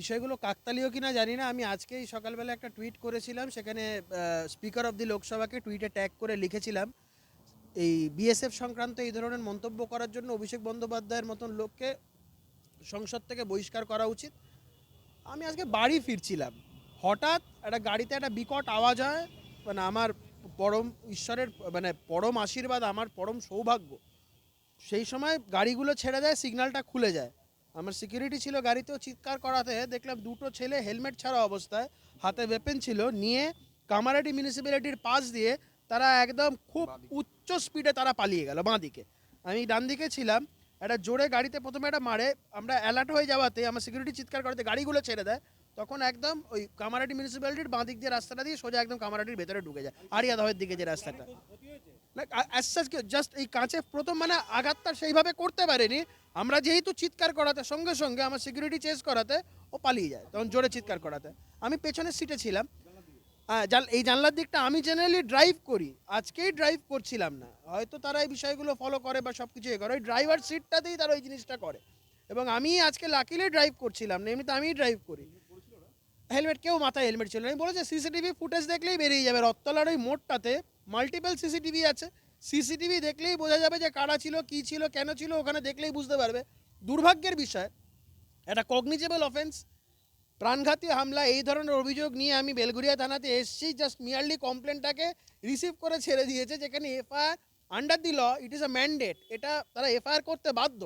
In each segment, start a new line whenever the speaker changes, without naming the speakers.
বিষয়গুলো কাকতালীয় কিনা জানি না। আমি আজকেই সকালবেলা একটা টুইট করেছিলাম, সেখানে স্পিকার অফ দি লোকসভাকে টুইটে ট্যাগ করে লিখেছিলাম, এই বিএসএফ সংক্রান্ত এই ধরনের মন্তব্য করার জন্য অভিষেক বন্দ্যোপাধ্যায়ের মতন লোককে সংসদ থেকে বহিষ্কার করা উচিত। আমি আজকে বাড়ি ফিরছিলাম। হঠাৎ একটা গাড়িতে একটা বিকট আওয়াজ হয় মানে আমার পরম ঈশ্বরের মানে পরম আশীর্বাদ, আমার পরম সৌভাগ্য। সেই সময় গাড়িগুলো ছেড়ে দেয়, সিগন্যালটা খুলে যায়। আমার সিকিউরিটি ছিল গাড়িতেও চিৎকার করাতে দেখলাম দুটো ছেলে হেলমেট ছাড়া অবস্থায় হাতে ওয়েপেন ছিল নিয়ে কামারাটি মিউনিসিপ্যালিটির পাশ দিয়ে তারা একদম খুব উচ্চ স্পিডে তারা পালিয়ে গেল বাঁ দিকে। আমি ডান দিকে ছিলাম একটা জোরে গাড়িতে প্রথমে একটা মারে আমরা অ্যালার্ট হয়ে যাওয়াতে আমার সিকিউরিটি চিৎকার করাতে গাড়িগুলো ছেড়ে দেয় তখন একদম ওই কামারাটি মিউনিসিপ্যালিটির বাঁ দিক দিয়ে রাস্তাটা দিয়ে সোজা একদম কামারাটির ভেতরে ঢুকে যায় আরিয়াদহের দিকে যে রাস্তাটা। জাস্ট এই কাঁচে প্রথম মানে আঘাতটা সেইভাবে করতে পারেনি আমরা যেহেতু চিৎকার করাতে, সঙ্গে সঙ্গে আমার সিকিউরিটি চেস করাতে ও পালিয়ে যায়, তখন জোরে চিৎকার করাতে। আমি পেছনের সিটে ছিলাম। এই জানলার দিকটা আমি জেনারেলি ড্রাইভ করি, আজকেই ড্রাইভ করছিলাম না। হয়তো তারা এই বিষয়গুলো ফলো করে বা সব কিছু করে, ওই ড্রাইভার সিটটাতেই তারা ওই জিনিসটা করে। এবং আমি আজকে লাকিলি ড্রাইভ করছিলাম না, এমনিতে আমিই ড্রাইভ করি। হেলমেট কেউ মাথায় হেলমেট ছিল আমি বলেছে সিসিটিভি ফুটেজ দেখলেই বেরিয়ে যাবে। রত্তলার ওই মোড়টাতে মাল্টিপল সিসিটিভি আছে। সিসিটিভি দেখলেই বোঝা যাবে যে কারা ছিল, কি ছিল, কেন ছিল, ওখানে দেখলেই বুঝতে পারবে। দুর্ভাগ্যের বিষয়, একটা কগনিজেবল অফেন্স প্রাণঘাতী হামলা, এই ধরনের অভিযোগ নিয়ে আমি বেলগুড়িয়া থানাতে এসেছি জাস্ট মিয়ারলি কমপ্লেনটাকে রিসিভ করে ছেড়ে দিয়েছে, যেখানে FIR under the law it is a mandate এটা তারা এফআইআর করতে বাধ্য।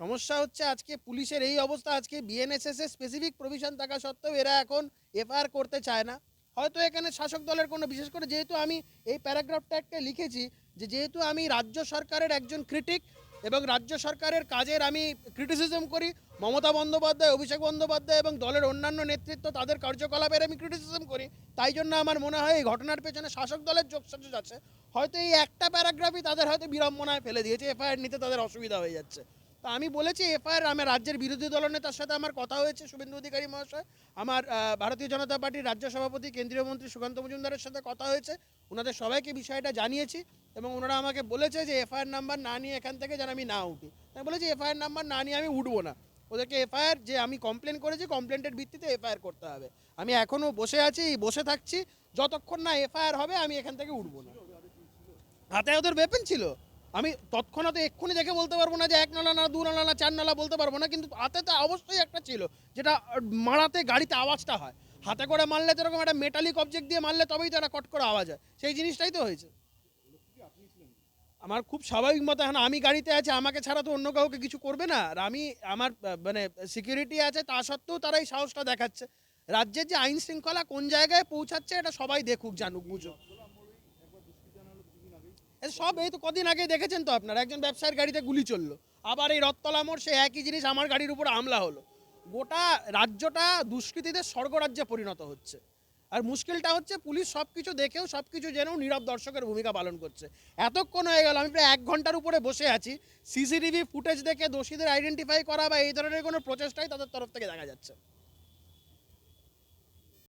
সমস্যা হচ্ছে আজকে পুলিশের এই অবস্থা, আজকে বিএনএসএস এর স্পেসিফিক প্রভিশন থাকা সত্ত্বেও এরা এখন এফআইআর করতে চায় না। হয়তো এখানে শাসক দলের কোনো, বিশেষ করে যেহেতু আমি এই প্যারাগ্রাফটা একটা লিখেছি যে যেহেতু আমি রাজ্য সরকারের একজন ক্রিটিক এবং রাজ্য সরকারের কাজের আমি ক্রিটিসিজম করি, মমতা বন্দ্যোপাধ্যায়, অভিষেক বন্দ্যোপাধ্যায় এবং দলের অন্যান্য নেতৃত্ব তাদের কার্যকলাপের আমি ক্রিটিসিজম করি, তাই জন্য আমার মনে হয় এই ঘটনার পেছনে শাসক দলের যোগসাজ আছে। হয়তো এই একটা প্যারাগ্রাফই তাদের হয়তো বিড়ম্বনায় ফেলে দিয়েছে, এফআইআর নিতে তাদের অসুবিধা হয়ে যাচ্ছে। তা আমি বলেছি, এফআইআর আমার রাজ্যের বিরোধী দলনেতার সাথে আমার কথা হয়েছে, শুভেন্দু অধিকারী মহাশয়। আমার ভারতীয় জনতা পার্টির রাজ্য সভাপতি, কেন্দ্রীয় মন্ত্রী সুকান্ত মজুমদারের সাথে কথা হয়েছে। ওনাদের সবাইকে বিষয়টা জানিয়েছি এবং ওনারা আমাকে বলেছে যে, এফআইআর নাম্বার না নিয়ে এখান থেকে যেন আমি না উঠি। আমি বলেছি, এফআইআর নাম্বার না নিয়ে আমি উঠবো না। ওদেরকে এফআইআর যে আমি কমপ্লেন করেছি কমপ্লেন্টের ভিত্তিতে এফআইআর করতে হবে। আমি এখনও বসে আছি, বসে থাকছি। যতক্ষণ না এফআইআর হবে, আমি এখান থেকে উঠবো না। হাতে ওদের ওয়েপেন ছিল। আমি তৎক্ষণাৎ এক্ষুনি দেখে বলতে পারব না যে এক নালা না দু নালা না চার নালা বলতে পারব না, কিন্তু হাতে তো অবশ্যই একটা ছিল, যেটা মারাতে গাড়িতে আওয়াজটা হয়। হাতে করে মারলে তো এরকম একটা মেটালিক অবজেক্ট দিয়ে মারলে তবেই তো একটা কট করে আওয়াজ হয়। সেই জিনিসটাই তো হয়েছে। আমার খুব স্বাভাবিক মতো এখন আমি গাড়িতে আছি, আমাকে ছাড়া তো অন্য কাউকে কিছু করবে না। আর আমি, আমার মানে সিকিউরিটি আছে, তা সত্ত্বেও তারা এই সাহসটা দেখাচ্ছে। রাজ্যের যে আইন শৃঙ্খলা কোন জায়গায় পৌঁছাচ্ছে, এটা সবাই দেখুক, জানুক, বুঝুক। সব এই তো কদিন আগে দেখেছেন তো আপনারা, একজন ব্যবসায়ীর গাড়িতে গুলি চলল। আবার এই রত্তলা মোড় সে একই জিনিস আমার গাড়ির উপর হামলা হলো। গোটা রাজ্যটা দুষ্কৃতীদের স্বর্গরাজ্যে পরিণত হচ্ছে। আর মুশকিলটা হচ্ছে পুলিশ সব কিছু দেখেও সব কিছু জেনেও নীরব দর্শকের ভূমিকা পালন করছে। এতক্ষণ হয়ে গেল, আমি প্রায় এক ঘণ্টার উপরে বসে আছি। সিসিটিভি ফুটেজ দেখে দোষীদের আইডেন্টিফাই করা বা এই ধরনের কোনো প্রচেষ্টাই তাদের তরফ থেকে দেখা যাচ্ছে।